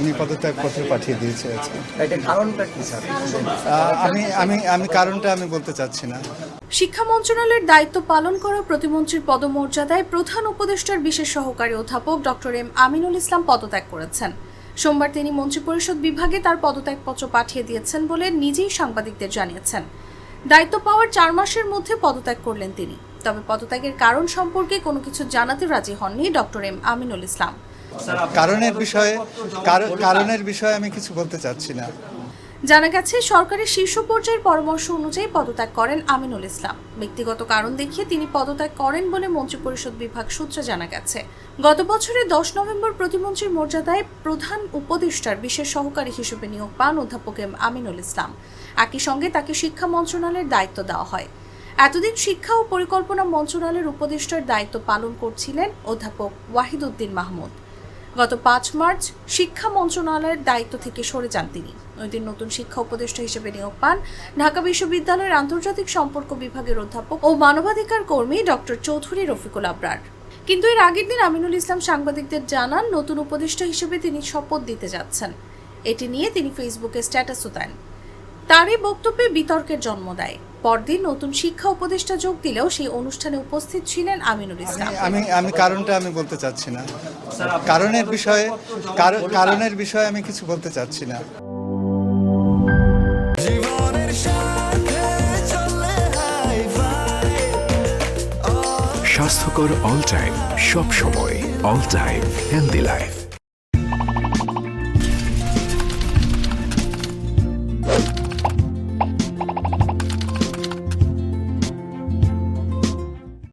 আমি পদত্যাগপত্র পাঠিয়ে দিয়েছি আজকে। এটার কারণটা কি স্যার? আহ, আমি আমি আমি কারণটা আমি বলতে চাচ্ছি না। শিক্ষা মন্ত্রণালয়ের দায়িত্ব পালন করা প্রতিমন্ত্রীর পদমর্যাদায় প্রধান উপদেষ্টার বিশেষ সহকারী অধ্যাপক ডক্টর এম আমিনুল ইসলাম পদত্যাগ করেছেন। সোমবার তিনি মন্ত্রিপরিষদ বিভাগে তার পদত্যাগপত্র পাঠিয়ে দিয়েছেন বলে নিজেই সাংবাদিকদের জানিয়েছেন। দায়িত্ব পাওয়ার চার মাসের মধ্যে পদত্যাগ করলেন তিনি। তবে পদত্যাগের কারণ সম্পর্কে কোনো কিছু জানাতে রাজি হননি ডক্টর এম আমিনুল ইসলাম। কারণের বিষয়ে কারণের বিষয়ে আমি কিছু বলতে চাচ্ছি না। জানা গেছে সরকারের শীর্ষ পর্যায়ের পরামর্শ অনুযায়ী পদত্যাগ করেন আমিনুল ইসলাম। ব্যক্তিগত কারণ দেখিয়ে তিনি পদত্যাগ করেন বলে মন্ত্রিপরিষদ বিভাগ সূত্রে জানা গেছে। গত বছরের দশ নভেম্বর প্রতিমন্ত্রীর মর্যাদায় প্রধান উপদেষ্টার বিশেষ সহকারী হিসেবে নিয়োগ পান অধ্যাপক এম আমিনুল ইসলাম। একই সঙ্গে তাকে শিক্ষা মন্ত্রণালয়ের দায়িত্ব দেওয়া হয়। এতদিন শিক্ষা ও পরিকল্পনা মন্ত্রণালয়ের উপদেষ্টার দায়িত্ব পালন করছিলেন অধ্যাপক ওয়াহিদুদ্দিন মাহমুদ। গত পাঁচ মার্চ শিক্ষা মন্ত্রণালয়ের দায়িত্ব থেকে সরে যান তিনি। ওই দিন নতুন শিক্ষা উপদেষ্টা হিসেবে নিয়োগ পান ঢাকা বিশ্ববিদ্যালয়ের আন্তর্জাতিক সম্পর্ক বিভাগের অধ্যাপক ও মানবাধিকার কর্মী ডক্টর চৌধুরী রফিকুল আবরার। কিন্তু এর আগের দিন আমিনুল ইসলাম সাংবাদিকদের জানান, নতুন উপদেষ্টা হিসেবে তিনি শপথ দিতে যাচ্ছেন। এটি নিয়ে তিনি ফেসবুকে স্ট্যাটাসও দেন। তার এই বক্তব্যে বিতর্কের জন্ম দেয়। পরদিন নতুন শিক্ষা উপদেষ্টা যোগ দিলেও সেই অনুষ্ঠানে উপস্থিত ছিলেন আমিনুল ইসলাম। আমি- আমি কারণটা আমি বলতে চাচ্ছি না। কারণের বিষয়ে কারণের বিষয়ে আমি কিছু বলতে চাচ্ছি না। জীবনের সাথে চলে হাই ফাই স্বাস্থ্যকর অল টাইম সব সময় অল টাইম হেলদি লাইফ।